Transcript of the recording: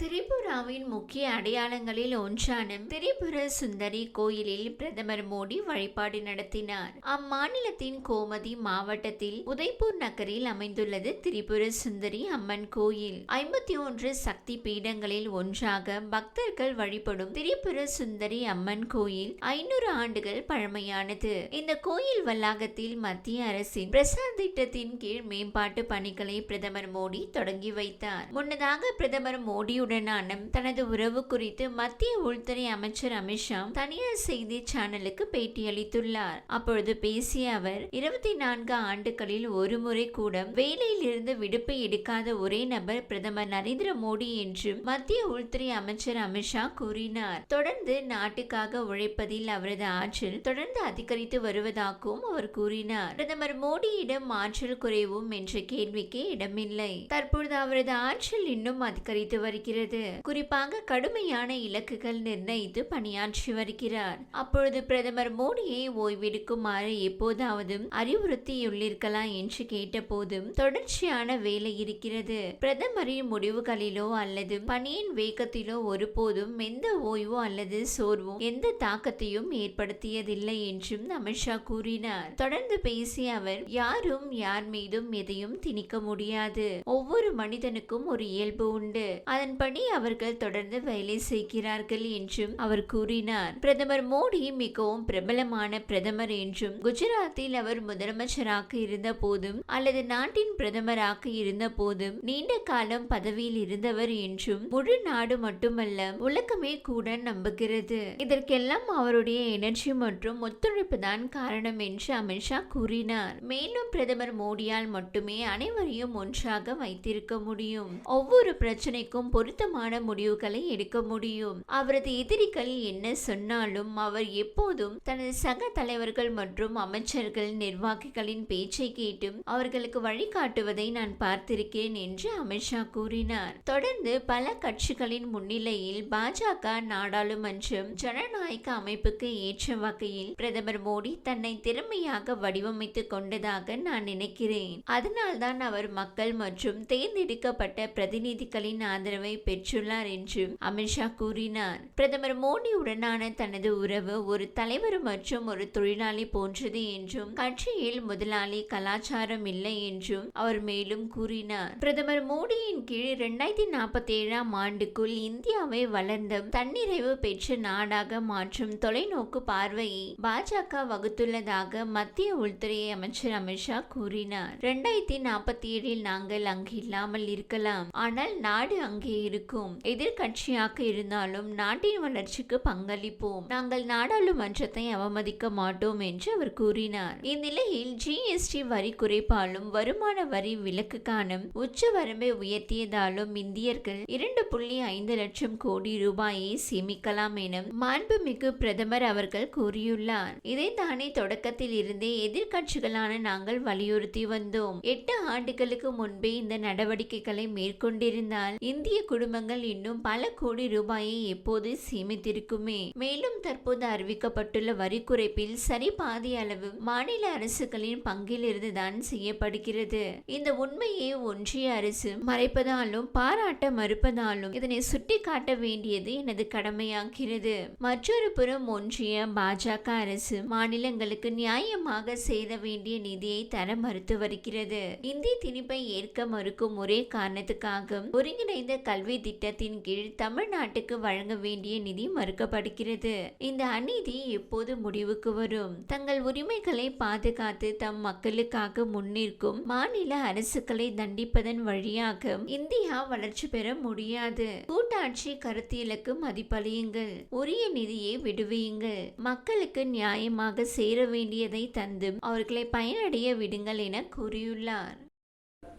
திரிபுராவின் முக்கிய அடையாளங்களில் ஒன்றான திரிபுர சுந்தரி கோயிலில் பிரதமர் மோடி வழிபாடு நடத்தினார். அம்மாநிலத்தின் கோமதி மாவட்டத்தில் உதய்பூர் நகரில் அமைந்துள்ளது திரிபுர சுந்தரி அம்மன் கோயில். ஐம்பத்தி ஒன்று சக்தி பீடங்களில் ஒன்றாக பக்தர்கள் வழிபடும் திரிபுர சுந்தரி அம்மன் கோயில் ஐநூறு ஆண்டுகள் பழமையானது. இந்த கோயில் வளாகத்தில் மத்திய அரசின் பிரசாத் திட்டத்தின் கீழ் மேம்பாட்டு பணிகளை பிரதமர் மோடி தொடங்கி வைத்தார். முன்னதாக பிரதமர் மோடியுடன் உடனான தனது உறவு குறித்து மத்திய உள்துறை அமைச்சர் அமித்ஷா தனியார் செய்தி சேனலுக்கு பேட்டியளித்துள்ளார். அப்பொழுது பேசிய அவர் இருபத்தி நான்கு ஆண்டுகளில் ஒரு முறை கூட வேலையில் இருந்து விடுப்பை எடுக்காத ஒரே நபர் பிரதமர் நரேந்திர மோடி என்றும் மத்திய உள்துறை அமைச்சர் அமித்ஷா கூறினார். தொடர்ந்து நாட்டுக்காக உழைப்பதில் அவரது ஆற்றல் தொடர்ந்து அதிகரித்து வருவதாகவும் அவர் கூறினார். பிரதமர் மோடியிடம் ஆற்றல் குறைவும் என்ற கேள்விக்கே இடமில்லை. தற்பொழுது அவரது ஆற்றல் இன்னும் அதிகரித்து வருகிறது. வருகிறது குறிப்பாக கடுமையான இலக்குகள் நிர்ணயித்து பணியாற்றி வருகிறார். அப்பொழுது பிரதமர் மோடியை ஓய்வெடுக்குமாறு எப்போதாவது அறிவுறுத்தியுள்ளிருக்கலாம் என்று கேட்டபோதும் தொடர்ச்சியான வேலை இருக்கிறது. பிரதமரின் முடிவுகளிலோ அல்லது பணியின் வேகத்திலோ ஒருபோதும் எந்த ஓய்வோ அல்லது சோர்வோ எந்த தாக்கத்தையும் ஏற்படுத்தியதில்லை என்றும் அமித்ஷா கூறினார். தொடர்ந்து பேசிய அவர் யாரும் யார் மீதும் எதையும் திணிக்க முடியாது. ஒவ்வொரு மனிதனுக்கும் ஒரு இயல்பு உண்டு. அதன்படி அவர்கள் தொடர்ந்து வேலை செய்கிறார்கள் என்றும் அவர் கூறினார். பிரதமர் மோடி மிகவும் பிரபலமான பிரதமர் என்றும் குஜராத்தில் அவர் முதலமைச்சராக இருந்த போதும் அல்லது நாட்டின் பிரதமராக இருந்த போதும் நீண்ட காலம் பதவியில் இருந்தவர் என்றும் முழு நாடு மட்டுமல்ல உலகமே கூட நம்புகிறது. இதற்கெல்லாம் அவருடைய எனர்ஜி மற்றும் ஒத்துழைப்பு தான் காரணம் என்று அமித்ஷா கூறினார். மேலும் பிரதமர் மோடியால் மட்டுமே அனைவரையும் ஒன்றாக வைத்திருக்க முடியும். ஒவ்வொரு பிரச்சனைக்கும் பொருத்தமான முடிவுகளை எடுக்க முடியும். அவரது எதிரிகள் என்ன சொன்னாலும் அவர் எப்போதும் தனது சக தலைவர்கள் மற்றும் அமைச்சர்கள் நிர்வாகிகளின் பேச்சை கேட்டும் அவர்களுக்கு வழிகாட்டுவதை நான் பார்த்திருக்கேன் என்று அமித்ஷா கூறினார். தொடர்ந்து பல கட்சிகளின் முன்னிலையில் பாஜக நாடாளுமன்றம் ஜனநாயக அமைப்புக்கு ஏற்ற வகையில் பிரதமர் மோடி தன்னை திறமையாக வடிவமைத்துக் கொண்டதாக நான் நினைக்கிறேன். அதனால்தான் அவர் மக்கள் மற்றும் தேர்ந்தெடுக்கப்பட்ட பிரதிநிதிகளின் ஆதரவை பெற்றுள்ளார் என்றும் அமித்ஷா கூறினார். பிரதமர் மோடியுடனான தனது உறவு ஒரு தலைவர் மற்றும் ஒரு தொழிலாளி போன்றது என்றும் கட்சியில் முதலாளி கலாச்சாரம் இல்லை என்றும் அவர் மேலும் கூறினார். பிரதமர் மோடியின் கீழ் இரண்டாயிரத்தி நாற்பத்தி ஏழாம் ஆண்டுக்குள் இந்தியாவை வளர்ந்த தன்னிறைவு பெற்ற நாடாக மாற்றும் தொலைநோக்கு பார்வையை பாஜக வகுத்துள்ளதாக மத்திய உள்துறை அமைச்சர் அமித்ஷா கூறினார். இரண்டாயிரத்தி நாற்பத்தி ஏழில் நாங்கள் அங்கு இல்லாமல் இருக்கலாம். ஆனால் நாடு அங்கே இருக்கும் எதிர்கட்சியாக இருந்தாலும் நாட்டின் வளர்ச்சிக்கு பங்களிப்போம். நாங்கள் நாடாளுமன்றத்தை அவமதிக்க மாட்டோம் என்று அவர் கூறினார். இந்நிலையில் ஜிஎஸ்டி வரி குறைப்பாலும் வருமான வரி விலக்குக்கான உச்ச வரம்பை உயர்த்தியதாலும் இந்தியர்கள் இரண்டு புள்ளி ஐந்து லட்சம் கோடி ரூபாயை சேமிக்கலாம் என மாண்புமிகு பிரதமர் அவர்கள் கூறியுள்ளார். இதைத்தானே தொடக்கத்தில் இருந்தே எதிர்க்கட்சிகளான நாங்கள் வலியுறுத்தி வந்தோம். எட்டு ஆண்டுகளுக்கு முன்பே இந்த நடவடிக்கைகளை மேற்கொண்டிருந்தால் இந்திய குடும்பங்கள் இன்னும் பல கோடி ரூபாயை எப்போது சேமித்திருக்குமே. மேலும் தற்போது அறிவிக்கப்பட்டுள்ள வரி குறைப்பில் சரி பாதி அளவு மாநில அரசுகளின் பங்கிலிருந்து தான் செய்யப்படுகிறது. இந்த உண்மையை ஒன்றிய அரசு மறைப்பதாலும் பாராட்ட மறுப்பதாலும் இதனை சுட்டிக்காட்ட வேண்டியது எனது கடமையாகிறது. மற்றொரு புறம் ஒன்றிய பாஜக அரசு மாநிலங்களுக்கு நியாயமாக சேர வேண்டிய நிதியை தர மறுத்து வருகிறது. இந்தி திணிப்பை ஏற்க மறுக்கும் ஒரே காரணத்துக்காக ஒருங்கிணைந்த கல்வி திட்டத்தின் கீழ் தமிழ்நாட்டுக்கு வழங்க வேண்டிய நிதி மறுக்கப்படுகிறது. இந்த அநீதி எப்போது முடிவுக்கு வரும். தங்கள் உரிமைகளை பாதுகாத்து தம் மக்களுக்காக முன்னிற்கும் மாநில அரசுகளை தண்டிப்பதன் வழியாக இந்தியா வளர்ச்சி பெற முடியாது. கூட்டாட்சி கருத்தியலுக்கு மதிப்பளியுங்கள். உரிய நிதியை விடுவியுங்கள். மக்களுக்கு நியாயமாக சேர வேண்டியதை தந்தும் அவர்களை பயனடைய விடுங்கள் என கூறியுள்ளார்.